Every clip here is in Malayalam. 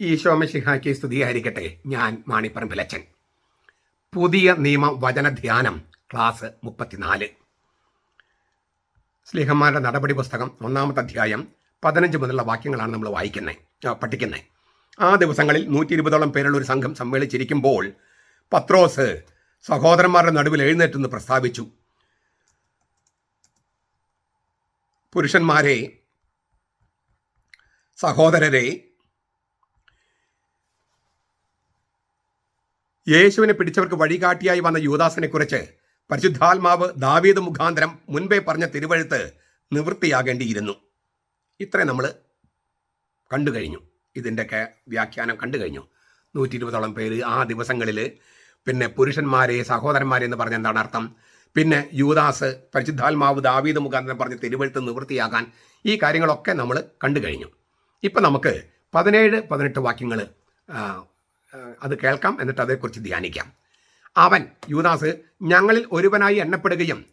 ഈശോമശിഹായ്ക്ക് സ്തുതിയായിരിക്കട്ടെ. ഞാൻ മാണിപ്പറമ്പിലച്ചൻ. പുതിയ നിയമ വചന ധ്യാനം ക്ലാസ് മുപ്പത്തിനാല്. സ്ലീഹന്മാരുടെ നടപടി പുസ്തകം ഒന്നാമത്തെ അധ്യായം പതിനഞ്ച് മുതലുള്ള വാക്യങ്ങളാണ് നമ്മൾ വായിക്കുന്നത് പഠിക്കുന്നത് ആ ദിവസങ്ങളിൽ നൂറ്റി ഇരുപതോളം പേരുള്ള ഒരു സംഘം സമ്മേളിച്ചിരിക്കുമ്പോൾ പത്രോസ് സഹോദരന്മാരുടെ നടുവിൽ എഴുന്നേറ്റെന്ന് പ്രസ്താവിച്ചു. പുരുഷന്മാരെ സഹോദരരെ യേശുവിനെ പിടിച്ചവർക്ക് വഴികാട്ടിയായി വന്ന യുവദാസിനെ കുറിച്ച് പരിശുദ്ധാത്മാവ് ദാവീദ് മുഖാന്തരം മുൻപേ പറഞ്ഞ തിരുവഴുത്ത് നിവൃത്തിയാകേണ്ടിയിരുന്നു. ഇത്രയും നമ്മൾ കണ്ടു കഴിഞ്ഞു. ഇതിന്റെയൊക്കെ വ്യാഖ്യാനം കണ്ടു കഴിഞ്ഞു. നൂറ്റി ഇരുപതോളം പേര് ആ ദിവസങ്ങളിൽ പിന്നെ പുരുഷന്മാരെ സഹോദരന്മാരെ എന്ന് പറഞ്ഞ എന്താണ് അർത്ഥം? പിന്നെ യൂദാസ് പരിശുദ്ധാത്മാവ് ദാവീദ് മുഖാന്തരം പറഞ്ഞ തിരുവഴുത്ത് നിവൃത്തിയാകാൻ ഈ കാര്യങ്ങളൊക്കെ നമ്മൾ കണ്ടു കഴിഞ്ഞു. ഇപ്പം നമുക്ക് പതിനേഴ് പതിനെട്ട് വാക്യങ്ങൾ അത് കേൾക്കാം എന്നിട്ട് അതേക്കുറിച്ച് ധ്യാനിക്കാം. അവൻ യൂദാസ് ഞങ്ങളിൽ ഒരുവനായി എണ്ണപ്പെടുകയും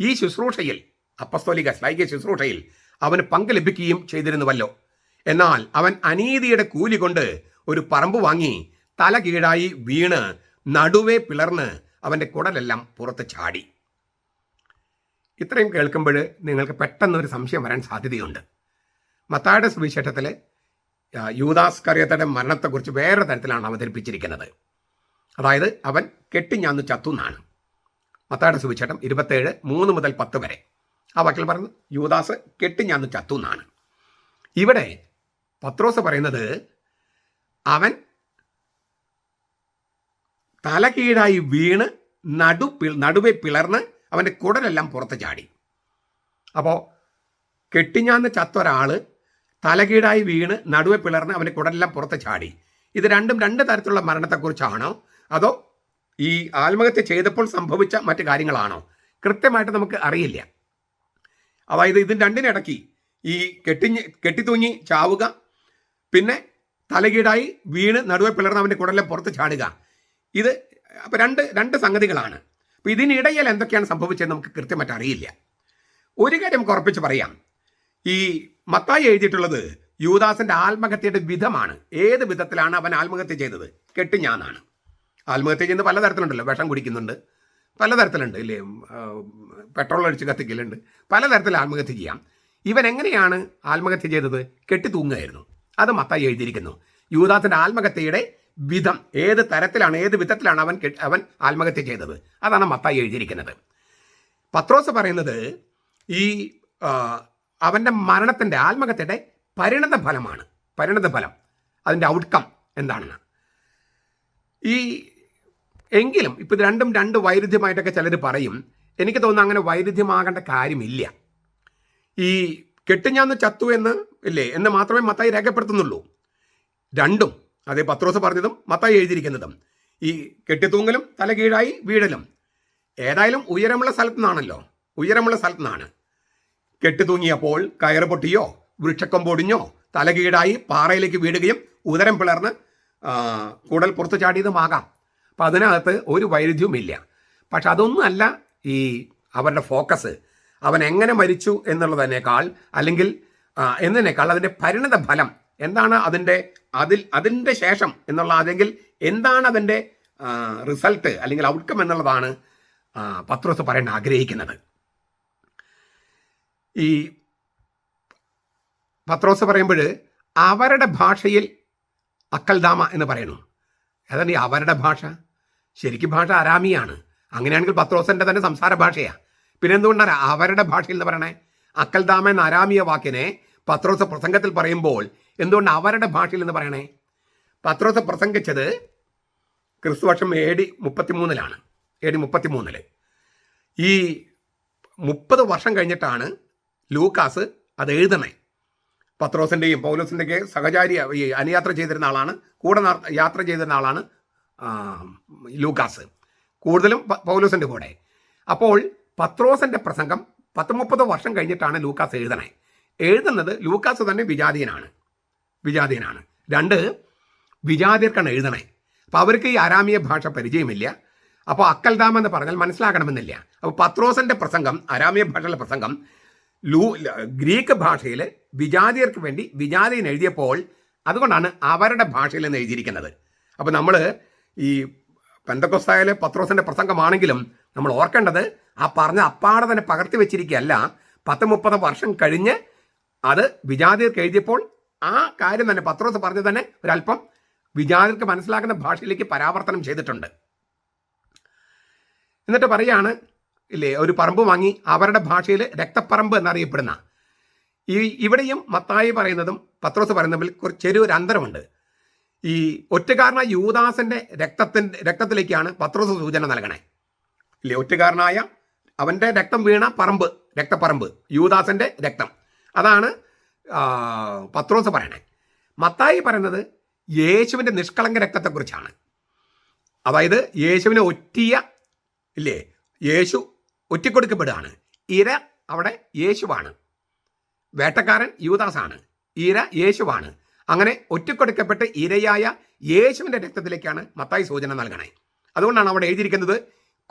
ഈ ശുശ്രൂഷയിൽ അപ്പസ്തോലിക സ്ലൈക ശുശ്രൂഷയിൽ അവന് പങ്ക് ലഭിക്കുകയും ചെയ്തിരുന്നുവല്ലോ. എന്നാൽ അവൻ അനീതിയുടെ കൂലി കൊണ്ട് ഒരു പറമ്പ് വാങ്ങി തല കീഴായി വീണ് നടുവേ പിളർന്ന് അവന്റെ കുടലെല്ലാം പുറത്ത് ചാടി. ഇത്രയും കേൾക്കുമ്പോൾ നിങ്ങൾക്ക് പെട്ടെന്ന് ഒരു സംശയം വരാൻ സാധ്യതയുണ്ട്. മത്തായുടെ സുവിശേഷത്തിൽ യൂദാസ് കറിയത്തയുടെ മരണത്തെക്കുറിച്ച് വേറെ തരത്തിലാണ് അവതരിപ്പിച്ചിരിക്കുന്നത്. അതായത് അവൻ കെട്ടിഞ്ഞാന്ന് ചത്തു എന്നാണ് സുവിശേഷം ഇരുപത്തേഴ് മൂന്ന് മുതൽ പത്ത് വരെ. ആ വാക്കിൽ പറഞ്ഞു യൂദാസ് കെട്ടിഞ്ഞാന്ന് ചത്തു എന്നാണ് ഇവിടെ പത്രോസ് പറയുന്നത് അവൻ തലകീഴായി വീണ് നടു നടുവെ പിളർന്ന് അവന്റെ കുടലെല്ലാം പുറത്ത് ചാടി. അപ്പോൾ കെട്ടിഞ്ഞാന്ന് ചത്ത ഒരാൾ തലകീഴായി വീണ് നടുവെ പിളർന്ന് അവന്റെ കുടലെല്ലാം പുറത്ത് ചാടി. ഇത് രണ്ടും രണ്ട് തരത്തിലുള്ള മരണത്തെക്കുറിച്ചാണോ? അതോ ഈ ആത്മഹത്യ ചെയ്തപ്പോൾ സംഭവിച്ച മറ്റു കാര്യങ്ങളാണോ? കൃത്യമായിട്ട് നമുക്ക് അറിയില്ല. അതായത് ഇതിന് രണ്ടിനിടയ്ക്ക് ഈ കെട്ടിഞ്ഞ് കെട്ടിത്തൂങ്ങി ചാവുക പിന്നെ തലകീടായി വീണ് നടുവെ പിളർന്ന് അവന്റെ കുടലിലെ പുറത്ത് ചാടുക. ഇത് അപ്പം രണ്ട് രണ്ട് സംഗതികളാണ്. അപ്പം ഇതിനിടയിൽ എന്തൊക്കെയാണ് സംഭവിച്ചത് നമുക്ക് കൃത്യമായിട്ട് അറിയില്ല. ഒരു കാര്യം ഉറപ്പിച്ച് പറയാം. ഈ മത്തായി എഴുതിയിട്ടുള്ളത് യൂദാസിന്റെ ആത്മഹത്യയുടെ വിധമാണ്. ഏത് വിധത്തിലാണ് അവൻ ആത്മഹത്യ ചെയ്തത്? കെട്ടിഞ്ഞാന്നാണ്. ആത്മഹത്യ ചെയ്യുന്നത് പലതരത്തിലുണ്ടല്ലോ. വിഷം കുടിക്കുന്നുണ്ട്. പലതരത്തിലുണ്ട് ഇല്ലേ? പെട്രോൾ അടിച്ച് കത്തിക്കലുണ്ട്. പലതരത്തിൽ ആത്മഹത്യ ചെയ്യാം. ഇവൻ എങ്ങനെയാണ് ആത്മഹത്യ ചെയ്തത്? കെട്ടി തൂങ്ങുകയായിരുന്നു അത് മത്തായി എഴുതിയിരിക്കുന്നു. യൂദാസിന്റെ ആത്മഹത്യയുടെ വിധം ഏത് തരത്തിലാണ് ഏത് വിധത്തിലാണ് അവൻ അവൻ ആത്മഹത്യ ചെയ്തത്? അതാണ് മത്തായി എഴുതിയിരിക്കുന്നത്. പത്രോസ് പറയുന്നത് ഈ അവന്റെ മരണത്തിന്റെ ആത്മഹത്യയുടെ പരിണത ഫലമാണ്. പരിണത ഫലം. അതിന്റെ ഔട്ട്കം എന്താണെന്ന്. ഈ എങ്കിലും ഇപ്പം ഇത് രണ്ടും രണ്ട് വൈരുദ്ധ്യമായിട്ടൊക്കെ ചിലർ പറയും. എനിക്ക് തോന്നുന്നു അങ്ങനെ വൈരുദ്ധ്യമാകേണ്ട കാര്യമില്ല. ഈ കെട്ടിഞ്ഞാന്ന് ചത്തു എന്ന് ഇല്ലേ? എന്ന് മാത്രമേ മത്തായി രേഖപ്പെടുത്തുന്നുള്ളൂ. രണ്ടും അതേ പത്രോസ് പറഞ്ഞതും മത്തായി എഴുതിയിരിക്കുന്നതും. ഈ കെട്ടിത്തൂങ്ങലും തലകീഴായി വീഴലും. ഏതായാലും ഉയരമുള്ള സ്ഥലത്തു നിന്നാണല്ലോ. ഉയരമുള്ള സ്ഥലത്തു നിന്നാണ്. കെട്ടിത്തൂങ്ങിയപ്പോൾ കയറ് പൊട്ടിയോ വൃക്ഷക്കം പൊടിഞ്ഞോ തലകീടായി പാറയിലേക്ക് വീടുകയും ഉദരം പിളർന്ന് കൂടൽ പുറത്തു ചാടിയതുമാകാം അപ്പം അതിനകത്ത് ഒരു വൈരുദ്ധ്യവുമില്ല. പക്ഷെ അതൊന്നുമല്ല ഈ അവരുടെ ഫോക്കസ്. അവൻ എങ്ങനെ മരിച്ചു എന്നുള്ളതിനേക്കാൾ അല്ലെങ്കിൽ എന്നതിനേക്കാൾ അതിന്റെ പരിണത ഫലം എന്താണ് അതിന്റെ അതിൽ അതിന്റെ ശേഷം എന്നുള്ള അല്ലെങ്കിൽ എന്താണ് അതിന്റെ റിസൾട്ട് അല്ലെങ്കിൽ ഔട്ട്കം എന്നുള്ളതാണ് പത്രോസ് പറയാൻ ആഗ്രഹിക്കുന്നത്. ഈ പത്രോസ് പറയുമ്പോൾ അവരുടെ ഭാഷയിൽ അക്കൽദാമ എന്ന് പറയുന്നു. അതാണ് ഈ അവരുടെ ഭാഷ ശരിക്കും ഭാഷ അരാമിയാണ്. അങ്ങനെയാണെങ്കിൽ പത്രോസിന്റെ തന്നെ സംസാര ഭാഷയാണ് പിന്നെ എന്തുകൊണ്ടാണ് അവരുടെ ഭാഷയിൽ എന്ന് പറയണേ? അക്കൽദാമ എന്ന അരാമിയ വാക്കിനെ പത്രോസ പ്രസംഗത്തിൽ പറയുമ്പോൾ എന്തുകൊണ്ട് അവരുടെ ഭാഷയിൽ എന്ന് പറയണേ? പത്രോസ പ്രസംഗിച്ചത് ക്രിസ്തുവർഷം എ ഡി മുപ്പത്തിമൂന്നിലാണ്. എ ഡി മുപ്പത്തിമൂന്നിൽ ഈ മുപ്പത് വർഷം കഴിഞ്ഞിട്ടാണ് ലൂക്കാസ് അത് എഴുതണേ. പത്രോസിന്റെയും പൗലോസിന്റെയൊക്കെ സഹചാരി അനുയാത്ര ചെയ്തിരുന്ന ആളാണ്. കൂടെ യാത്ര ചെയ്തിരുന്ന ആളാണ് ലൂക്കാസ്. കൂടുതലും പൗലോസിന്റെ കൂടെ. അപ്പോൾ പത്രോസിന്റെ പ്രസംഗം പത്ത് മുപ്പത് വർഷം കഴിഞ്ഞിട്ടാണ് ലൂക്കാസ് എഴുതണേ. എഴുതുന്നത് ലൂക്കാസ് തന്നെ വിജാതീയനാണ്. വിജാതീയനാണ്. രണ്ട് വിജാതിയർക്കാണ് എഴുതണേ. അപ്പോൾ അവർക്ക് ഈ അരാമിയ ഭാഷ പരിചയമില്ല. അപ്പോൾ അക്കൽദാം എന്ന് പറഞ്ഞാൽ മനസ്സിലാക്കണമെന്നില്ല. അപ്പോൾ പത്രോസിന്റെ പ്രസംഗം അരാമിയ ഭാഷയിലെ പ്രസംഗം ലൂ ഗ്രീക്ക് ഭാഷയിൽ വിജാതിയർക്ക് വേണ്ടി വിജാതിയൻ എഴുതിയപ്പോൾ അതുകൊണ്ടാണ് അവരുടെ ഭാഷയിൽ നിന്ന് എഴുതിയിരിക്കുന്നത്. അപ്പോൾ നമ്മൾ ഈ പെന്തക്കൊസ്തായാൽ പത്രോസിന്റെ പ്രസംഗമാണെങ്കിലും നമ്മൾ ഓർക്കേണ്ടത് ആ പറഞ്ഞ അപ്പാടെ തന്നെ പകർത്തി വെച്ചിരിക്കുകയല്ല പത്ത് മുപ്പത് വർഷം കഴിഞ്ഞ് അത് വിജാതിയർക്ക് എഴുതിയപ്പോൾ ആ കാര്യം തന്നെ പത്രോസ് പറഞ്ഞത് തന്നെ ഒരല്പം വിജാതിർക്ക് മനസ്സിലാക്കുന്ന ഭാഷയിലേക്ക് പരാവർത്തനം ചെയ്തിട്ടുണ്ട്. എന്നിട്ട് പറയാണ് ഇല്ലേ? ഒരു പറമ്പ് വാങ്ങി അവരുടെ ഭാഷയിൽ രക്തപ്പറമ്പ് എന്നറിയപ്പെടുന്ന. ഈ ഇവിടെയും മത്തായി പറയുന്നതും പത്രോസ് പറയുന്നതിൽ ചെറിയൊരു അന്തരമുണ്ട്. ഈ ഒറ്റക്കാരനായ യൂദാസിന്റെ രക്തത്തിന്റെ രക്തത്തിലേക്കാണ് പത്രോസ് സൂചന നൽകണേ. ഇല്ലേ? ഒറ്റക്കാരനായ അവന്റെ രക്തം വീണ പറമ്പ് രക്തപ്പറമ്പ് യൂദാസിന്റെ രക്തം. അതാണ് പത്രോസ് പറയണേ. മത്തായി പറയുന്നത് യേശുവിന്റെ നിഷ്കളങ്ക രക്തത്തെക്കുറിച്ചാണ്. അതായത് യേശുവിനെ ഒറ്റിയ ഇല്ലേ? യേശു ഒറ്റിക്കൊടുക്കപ്പെടുകയാണ്. ഇര അവിടെ യേശുവാണ്. വേട്ടക്കാരൻ യൂദാസാണ്. ഇര യേശുവാണ്. അങ്ങനെ ഒറ്റക്കൊടുക്കപ്പെട്ട് ഇരയായ യേശുവിന്റെ രക്തത്തിലേക്കാണ് മത്തായി സൂചന നൽകണേ. അതുകൊണ്ടാണ് അവിടെ എഴുതിയിരിക്കുന്നത്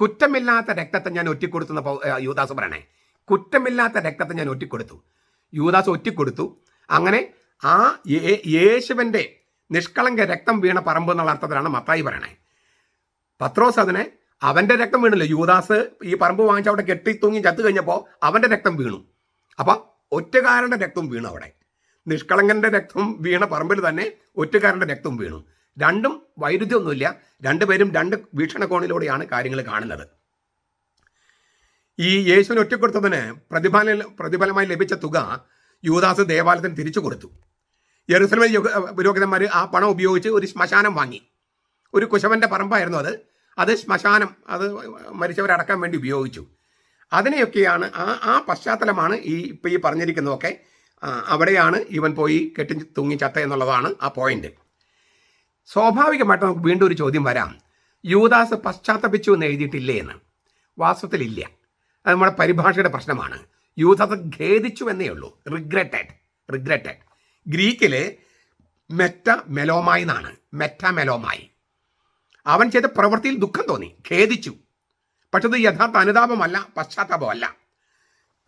കുറ്റമില്ലാത്ത രക്തത്തെ ഞാൻ ഒറ്റിക്കൊടുത്തു എന്ന് പൗ- യൂദാസ് പറയണേ. കുറ്റമില്ലാത്ത രക്തത്തെ ഞാൻ ഒറ്റിക്കൊടുത്തു. യൂദാസ് ഒറ്റിക്കൊടുത്തു. അങ്ങനെ ആ യേശുവിന്റെ നിഷ്കളങ്ക രക്തം വീണ പറമ്പ് എന്നുള്ള അർത്ഥത്തിലാണ് മത്തായി പറയണേ. പത്രോസ് അതിനെ അവന്റെ രക്തം വീണല്ലോ? യൂദാസ് ഈ പറമ്പ് വാങ്ങിച്ച് അവിടെ കെട്ടി തൂങ്ങി ചത്തു കഴിഞ്ഞപ്പോൾ അവന്റെ രക്തം വീണു. അപ്പൊ ഒറ്റക്കാരന്റെ രക്തം വീണു അവിടെ. നിഷ്കളങ്കന്റെ രക്തം വീണ പറമ്പിൽ തന്നെ ഒറ്റക്കാരന്റെ രക്തം വീണു. രണ്ടും വൈരുദ്ധ്യമൊന്നുമില്ല. രണ്ടുപേരും രണ്ട് വീക്ഷണകോണിലൂടെയാണ് കാര്യങ്ങൾ കാണുന്നത്. ഈ യേശുവിന് ഒറ്റക്കൊടുത്തതിന് പ്രതിഫല പ്രതിഫലമായി ലഭിച്ച തുക യൂദാസ് ദേവാലയത്തിന് തിരിച്ചു കൊടുത്തു. യെറുസലമിൽ പുരോഹിതന്മാർ ആ പണം ഉപയോഗിച്ച് ഒരു ശ്മശാനം വാങ്ങി. ഒരു കുശവന്റെ പറമ്പായിരുന്നു അത്. അത് ശ്മശാനം അത് മരിച്ചവരടക്കാൻ വേണ്ടി ഉപയോഗിച്ചു. അതിനെയൊക്കെയാണ് ആ ആ പശ്ചാത്തലമാണ് ഈ ഇപ്പം ഈ പറഞ്ഞിരിക്കുന്നതൊക്കെ അവിടെയാണ് ഇവൻ പോയി കെട്ടി തൂങ്ങി ചത്ത എന്നുള്ളതാണ് ആ പോയിന്റ് സ്വാഭാവികമായിട്ട് നമുക്ക് വീണ്ടും ഒരു ചോദ്യം വരാം. യൂദാസ് പശ്ചാത്തപിച്ചു എന്ന് എഴുതിയിട്ടില്ലേ എന്ന്? വാസ്തവത്തിലില്ല. അത് നമ്മുടെ പരിഭാഷയുടെ പ്രശ്നമാണ്. യൂദാസ് ഖേദിച്ചു എന്നേ ഉള്ളൂ. റിഗ്രറ്റഡ് റിഗ്രറ്റഡ് ഗ്രീക്കിൽ മെറ്റ മെലോമായി എന്നാണ്. മെറ്റ മെലോമായി. അവൻ ചെയ്ത പ്രവൃത്തിയിൽ ദുഃഖം തോന്നി. ഖേദിച്ചു. പക്ഷെ അത് യഥാർത്ഥ അനുതാപമല്ല പശ്ചാത്താപമല്ല.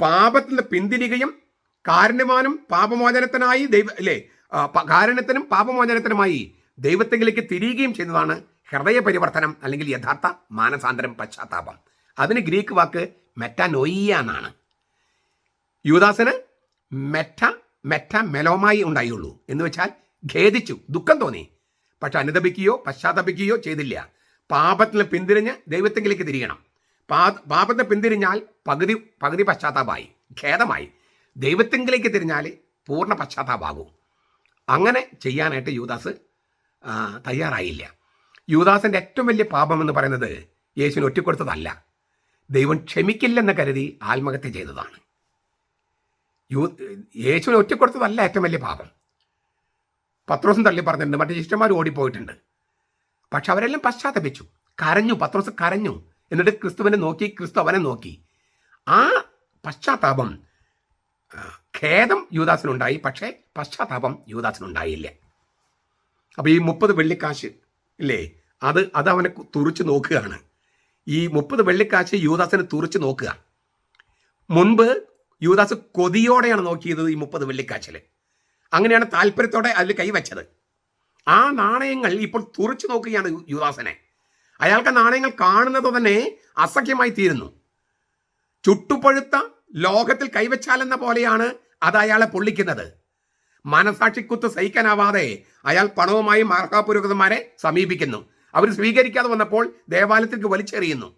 പാപത്തിൽ നിന്ന് പിന്തിരികയും കാരണവാനും പാപമോചനത്തിനായി ദൈവ അല്ലേ കാരണത്തിനും പാപമോചനത്തിനുമായി ദൈവത്തെങ്കിലേക്ക് തിരിയുകയും ചെയ്യുന്നതാണ് ഹൃദയ പരിവർത്തനം അല്ലെങ്കിൽ യഥാർത്ഥ മാനസാന്തരം പശ്ചാത്താപം. അതിന് ഗ്രീക്ക് വാക്ക് മെറ്റാനൊയ്യ എന്നാണ്. യുവദാസന് മെറ്റ മെറ്റ മെലോമായി ഉണ്ടായുള്ളൂ. എന്ന് വെച്ചാൽ ഖേദിച്ചു ദുഃഖം തോന്നി. പക്ഷെ അനുദപിക്കുകയോ പശ്ചാത്തപിക്കുകയോ ചെയ്തില്ല. പാപത്തിൽ പിന്തിരിഞ്ഞ് ദൈവത്തെങ്കിലേക്ക് തിരിയണം. പാ പാപത്തെ പിന്തിരിഞ്ഞാൽ പകുതി പകുതി പശ്ചാത്താപമായി ഖേദമായി. ദൈവത്തെങ്കിലേക്ക് തിരിഞ്ഞാൽ പൂർണ പശ്ചാത്താപാകും അങ്ങനെ ചെയ്യാനായിട്ട് യൂദാസ് തയ്യാറായില്ല. യൂദാസിന്റെ ഏറ്റവും വലിയ പാപം എന്ന് പറയുന്നത് യേശുവിന് ഒറ്റക്കൊടുത്തതല്ല. ദൈവം ക്ഷമിക്കില്ലെന്ന് കരുതി ആത്മഹത്യ ചെയ്തതാണ്. യൂ യേശുവിനെ ഒറ്റക്കൊടുത്തതല്ല ഏറ്റവും വലിയ പാപം. പത്രോസും തള്ളി പറഞ്ഞിട്ടുണ്ട്. മറ്റു ശിഷ്യന്മാർ ഓടിപ്പോയിട്ടുണ്ട്. പക്ഷെ അവരെല്ലാം പശ്ചാത്തപിച്ചു. കരഞ്ഞു പത്രോസ് കരഞ്ഞു. എന്നിട്ട് ക്രിസ്തുവിനെ നോക്കി ക്രിസ്തു അവനെ നോക്കി. ആ പശ്ചാത്താപം ഖേദം യൂദാസിനുണ്ടായി. പക്ഷേ പശ്ചാത്താപം യൂദാസിനുണ്ടായില്ല. അപ്പോൾ ഈ മുപ്പത് വെള്ളിക്കാശ് ഇല്ലേ? അത് അത് അവനെ തുറിച്ച് നോക്കുകയാണ്. ഈ മുപ്പത് വെള്ളിക്കാശ് യൂദാസിനെ തുറിച്ച് നോക്കുക. മുൻപ് യൂദാസ് കൊതിയോടെയാണ് നോക്കിയത് ഈ മുപ്പത് വെള്ളിക്കാശിൽ അങ്ങനെയാണ് താല്പര്യത്തോടെ അതിൽ കൈവച്ചത് ആ നാണയങ്ങൾ ഇപ്പോൾ തുറച്ചു നോക്കുകയാണ് യുദാസനെ അയാൾക്ക് നാണയങ്ങൾ കാണുന്നത് തന്നെ അസഖ്യമായി തീരുന്നു. ചുട്ടുപഴുത്ത ലോകത്തിൽ കൈവച്ചാലെന്ന പോലെയാണ് അത് അയാളെ പൊള്ളിക്കുന്നത്. മനസാക്ഷിക്കുത്ത് സഹിക്കാനാവാതെ അയാൾ പണവുമായി മാർഗാപുരോഹിതന്മാരെ സമീപിക്കുന്നു. അവർ സ്വീകരിക്കാതെ വന്നപ്പോൾ ദേവാലയത്തിലേക്ക് വലിച്ചെറിയുന്നു.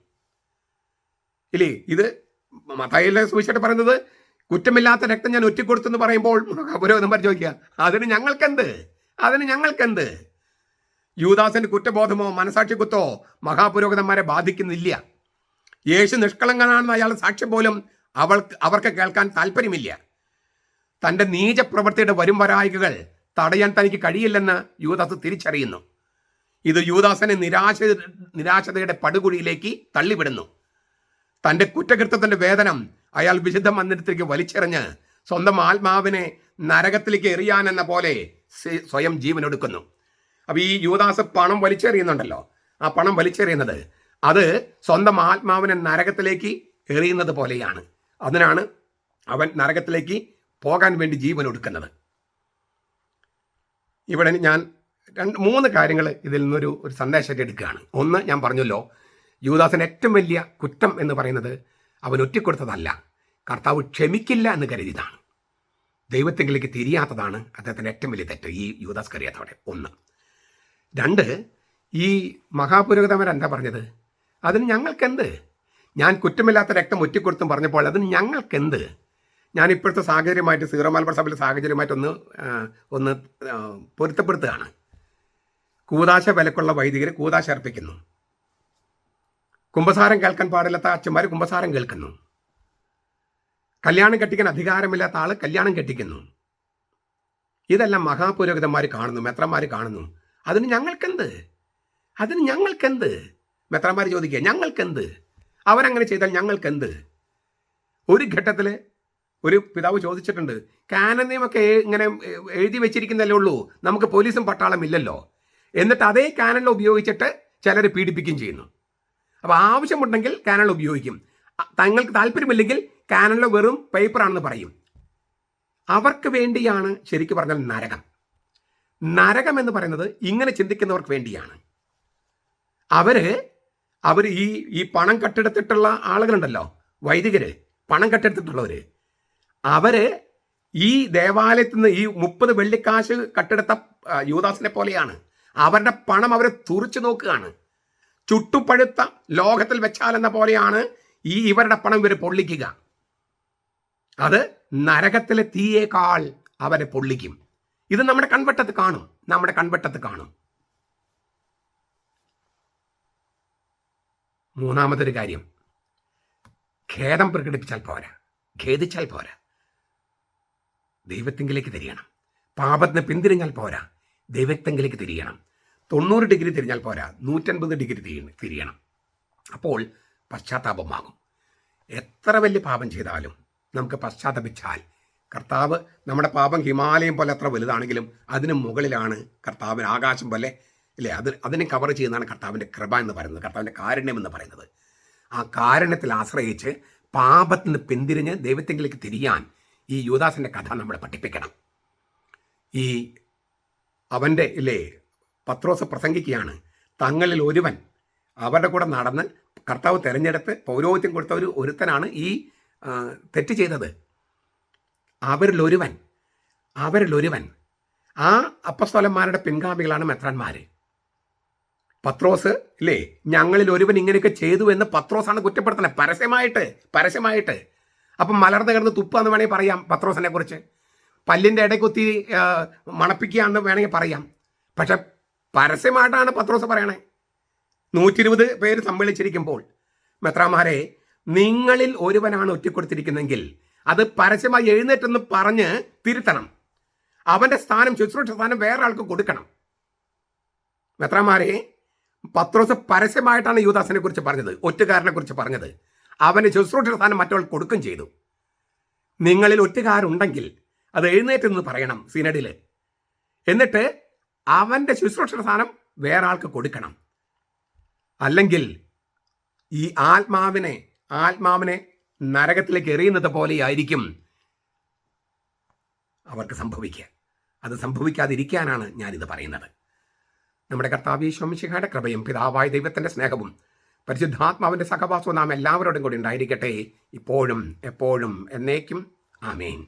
ഇല്ലേ? ഇത് മതയിലെ സുവിശേഷം പറയുന്നത് കുറ്റമില്ലാത്ത രക്തം ഞാൻ ഒറ്റിക്കൊടുത്തെന്ന് പറയുമ്പോൾ പുരോഹിതന്മാർ ചോദിക്കുക അതിന് ഞങ്ങൾക്കെന്ത്? അതിന് ഞങ്ങൾക്കെന്ത്? യൂദാസിന്റെ കുറ്റബോധമോ മനസാക്ഷി കുത്തോ മഹാപുരോഹിതന്മാരെ ബാധിക്കുന്നില്ല. യേശു നിഷ്കളങ്കനാണെന്ന് അയാളുടെ സാക്ഷ്യം പോലും അവൾക്ക് അവർക്ക് കേൾക്കാൻ താല്പര്യമില്ല. തന്റെ നീചപ്രവൃത്തിയുടെ വരും വരായികകൾ തടയാൻ തനിക്ക് കഴിയില്ലെന്ന് യൂദാസ് തിരിച്ചറിയുന്നു. ഇത് യൂദാസനെ നിരാശ നിരാശതയുടെ പടുകുഴിയിലേക്ക് തള്ളിവിടുന്നു. തന്റെ കുറ്റകൃത്യത്തിന്റെ വേതനം അയാൾ വിശുദ്ധ മന്ദിരത്തിലേക്ക് വലിച്ചെറിഞ്ഞ് സ്വന്തം ആത്മാവിനെ നരകത്തിലേക്ക് എറിയാൻ എന്ന പോലെ സ്വയം ജീവൻ എടുക്കുന്നു അപ്പൊ ഈ യുവദാസ് പണം വലിച്ചെറിയുന്നുണ്ടല്ലോ. ആ പണം വലിച്ചെറിയുന്നത് അത് സ്വന്തം ആത്മാവിനെ നരകത്തിലേക്ക് എറിയുന്നത് പോലെയാണ്. അതിനാണ് അവൻ നരകത്തിലേക്ക് പോകാൻ വേണ്ടി ജീവൻ ഒടുക്കുന്നത് ഇവിടെ ഞാൻ രണ്ട് മൂന്ന് കാര്യങ്ങൾ ഇതിൽ നിന്നൊരു ഒരു സന്ദേശമായിട്ട് എടുക്കുകയാണ്. ഒന്ന് ഞാൻ പറഞ്ഞല്ലോ യുവദാസിന്റെ ഏറ്റവും വലിയ കുറ്റം എന്ന് പറയുന്നത് അവൻ ഒറ്റിക്കൊടുത്തതല്ല. കർത്താവ് ക്ഷമിക്കില്ല എന്ന് കരുതിയതാണ്. ദൈവത്തെങ്കിലേക്ക് തിരിയാത്തതാണ് അദ്ദേഹത്തിന്റെ ഏറ്റവും വലിയ തെറ്റ് ഈ യൂദാസ് കറിയാത്തവിടെ ഒന്ന്. രണ്ട് ഈ മഹാപുരോഹിതന്മാർ എന്താ പറഞ്ഞത്? അതിന് ഞങ്ങൾക്കെന്ത്? ഞാൻ കുറ്റമില്ലാത്ത രക്തം ഒറ്റക്കൊടുത്തും പറഞ്ഞപ്പോൾ അതിന് ഞങ്ങൾക്കെന്ത്? ഞാൻ ഇപ്പോഴത്തെ സാഹചര്യമായിട്ട് സീറോ മലബാർ സഭയിലെ സാഹചര്യമായിട്ട് ഒന്ന് ഒന്ന് പൊരുത്തപ്പെടുത്തുകയാണ്. കൂതാശ വിലക്കുള്ള വൈദികർ കൂതാശ അർപ്പിക്കുന്നു. കുംഭസാരം കേൾക്കാൻ പാടില്ലാത്ത അച്ഛന്മാർ കുംഭസാരം കേൾക്കുന്നു. കല്യാണം കെട്ടിക്കാൻ അധികാരമില്ലാത്ത ആൾ കല്യാണം കെട്ടിക്കുന്നു. ഇതെല്ലാം മഹാപുരോഹിതന്മാർ കാണുന്നു മെത്രന്മാർ കാണുന്നു. അതിന് ഞങ്ങൾക്കെന്ത്? അതിന് ഞങ്ങൾക്കെന്ത്? മെത്രന്മാർ ചോദിക്കുക ഞങ്ങൾക്കെന്ത്? അവരങ്ങനെ ചെയ്താൽ ഞങ്ങൾക്കെന്ത്? ഒരു ഘട്ടത്തിൽ ഒരു പിതാവ് ചോദിച്ചിട്ടുണ്ട് കാനൻ നിയമൊക്കെ ഇങ്ങനെ എഴുതി വെച്ചിരിക്കുന്നല്ലേ ഉള്ളൂ നമുക്ക് പോലീസും പട്ടാളം ഇല്ലല്ലോ. എന്നിട്ട് അതേ കാനനിൽ ഉപയോഗിച്ചിട്ട് ചിലർ പീഡിപ്പിക്കുകയും ചെയ്യുന്നു. അപ്പോൾ ആവശ്യമുണ്ടെങ്കിൽ കാനൽ ഉപയോഗിക്കും. തങ്ങൾക്ക് താല്പര്യമില്ലെങ്കിൽ കാനലിൽ വെറും പേപ്പറാണെന്ന് പറയും. അവർക്ക് വേണ്ടിയാണ് ശരിക്കും പറഞ്ഞാൽ നരകം. നരകം എന്ന് പറയുന്നത് ഇങ്ങനെ ചിന്തിക്കുന്നവർക്ക് വേണ്ടിയാണ്. അവർ അവർ ഈ ഈ പണം കട്ടെടുത്തിട്ടുള്ള ആളുകളുണ്ടല്ലോ വൈദികര് പണം കട്ടെടുത്തിട്ടുള്ളവര്. അവർ ഈ ദേവാലയത്തിൽ നിന്ന് ഈ മുപ്പത് വെള്ളിക്കാശ് കട്ടെടുത്ത യുവദാസിനെ പോലെയാണ്. അവരുടെ പണം അവരെ തുറിച്ചു നോക്കുകയാണ്. ചുട്ടുപഴുത്ത ലോകത്തിൽ വെച്ചാലെന്ന പോലെയാണ് ഈ ഇവരുടെ പണം ഇവർ പൊള്ളിക്കുക. അത് നരകത്തിലെ തീയേക്കാൾ അവരെ പൊള്ളിക്കും. ഇത് നമ്മുടെ കൺവെട്ടത്ത് കാണും. നമ്മുടെ കൺവെട്ടത്ത് കാണും. മൂന്നാമതൊരു കാര്യം. ഖേദം പ്രകടിപ്പിച്ചാൽ പോരാ. ഖേദിച്ചാൽ പോരാ. ദൈവത്തെങ്കിലേക്ക് തിരിയണം. പാപത്തിന് പിന്തിരിഞ്ഞാൽ പോരാ. ദൈവത്തെങ്കിലേക്ക് തിരിയണം. തൊണ്ണൂറ് ഡിഗ്രി തിരിഞ്ഞാൽ പോരാ. നൂറ്റൻപത് ഡിഗ്രി തിരിയണം അപ്പോൾ പശ്ചാത്താപമാകും എത്ര വലിയ പാപം ചെയ്താലും നമുക്ക് പശ്ചാത്തപിച്ചാൽ കർത്താവ് നമ്മുടെ പാപം ഹിമാലയം പോലെ എത്ര വലുതാണെങ്കിലും അതിന് മുകളിലാണ് കർത്താവിന് ആകാശം പോലെ അല്ലേ? അത് അതിനെ കവർ ചെയ്യുന്നതാണ് കർത്താവിന്റെ കൃപ എന്ന് പറയുന്നത് കർത്താവിന്റെ കാരുണ്യം എന്ന് പറയുന്നത്. ആ കാരുണ്യത്തിൽ ആശ്രയിച്ച് പാപത്തിന് പിന്തിരിഞ്ഞ് ദൈവത്തെങ്കിലേക്ക് തിരിയാൻ ഈ യുവദാസിന്റെ കഥ നമ്മളെ പഠിപ്പിക്കണം. ഈ അവന്റെ ഇല്ലേ? പത്രോസ് പ്രസംഗിക്കുകയാണ്. തങ്ങളിൽ ഒരുവൻ അവരുടെ കൂടെ നടന്ന് കർത്താവ് തിരഞ്ഞെടുത്ത് പൗരോഹിത്യം കൊടുത്ത ഒരു ഒരുത്തനാണ് ഈ തെറ്റ് ചെയ്തത്. അവരിൽ ഒരുവൻ അവരിൽ ഒരുവൻ ആ അപ്പസ്തോലന്മാരുടെ പിൻഗാമികളാണ് മെത്രാന്മാർ പത്രോസ് ഇല്ലേ ഞങ്ങളിൽ ഒരുവൻ ഇങ്ങനെയൊക്കെ ചെയ്തു എന്ന് പത്രോസാണ് കുറ്റപ്പെടുത്തുന്നത്. പരസ്യമായിട്ട് പരസ്യമായിട്ട്. അപ്പം മലർന്ന് കിടന്ന് തുപ്പാന്ന് വേണമെങ്കിൽ പറയാം പത്രോസിനെ കുറിച്ച് പല്ലിന്റെ ഇടയ്ക്കൊത്തി മണപ്പിക്കുകയാണെന്ന് വേണമെങ്കിൽ പറയാം. പക്ഷെ പരസ്യമായിട്ടാണ് പത്രോസ് പറയണേ. നൂറ്റി ഇരുപത് പേര് സമ്മേളിച്ചിരിക്കുമ്പോൾ മെത്രാമാരെ നിങ്ങളിൽ ഒരുവനാണ് ഒറ്റക്കൊടുത്തിരിക്കുന്നെങ്കിൽ അത് പരസ്യമായി എഴുന്നേറ്റെന്ന് പറഞ്ഞ് തിരുത്തണം. അവന്റെ സ്ഥാനം ശുശ്രൂഷ സ്ഥാനം വേറെ ആൾക്ക് കൊടുക്കണം. മെത്രാമാരെ പത്രോസ് പരസ്യമായിട്ടാണ് യുവദാസിനെ കുറിച്ച് പറഞ്ഞത് ഒറ്റുകാരനെ കുറിച്ച് പറഞ്ഞത്. അവന് ശുശ്രൂഷ സ്ഥാനം മറ്റൊരാൾ കൊടുക്കും ചെയ്തു. നിങ്ങളിൽ ഒറ്റുകാരുണ്ടെങ്കിൽ അത് എഴുന്നേറ്റെന്ന് പറയണം സിനഡിൽ. എന്നിട്ട് അവന്റെ ശുശ്രൂഷ സ്ഥാനം വേറെ ആൾക്ക് കൊടുക്കണം. അല്ലെങ്കിൽ ഈ ആത്മാവിനെ ആത്മാവിനെ നരകത്തിലേക്ക് എറിയുന്നത് പോലെയായിരിക്കും അവർക്ക് സംഭവിക്കുക. അത് സംഭവിക്കാതിരിക്കാനാണ് ഞാനിത് പറയുന്നത്. നമ്മുടെ കർത്താവ് ശോമിശിഖയുടെ കൃപയും പിതാവായ ദൈവത്തിന്റെ സ്നേഹവും പരിശുദ്ധാത്മാവിന്റെ സഹവാസവും നാം എല്ലാവരോടും കൂടി ഉണ്ടായിരിക്കട്ടെ. ഇപ്പോഴും എപ്പോഴും എന്നേക്കും. ആമേൻ.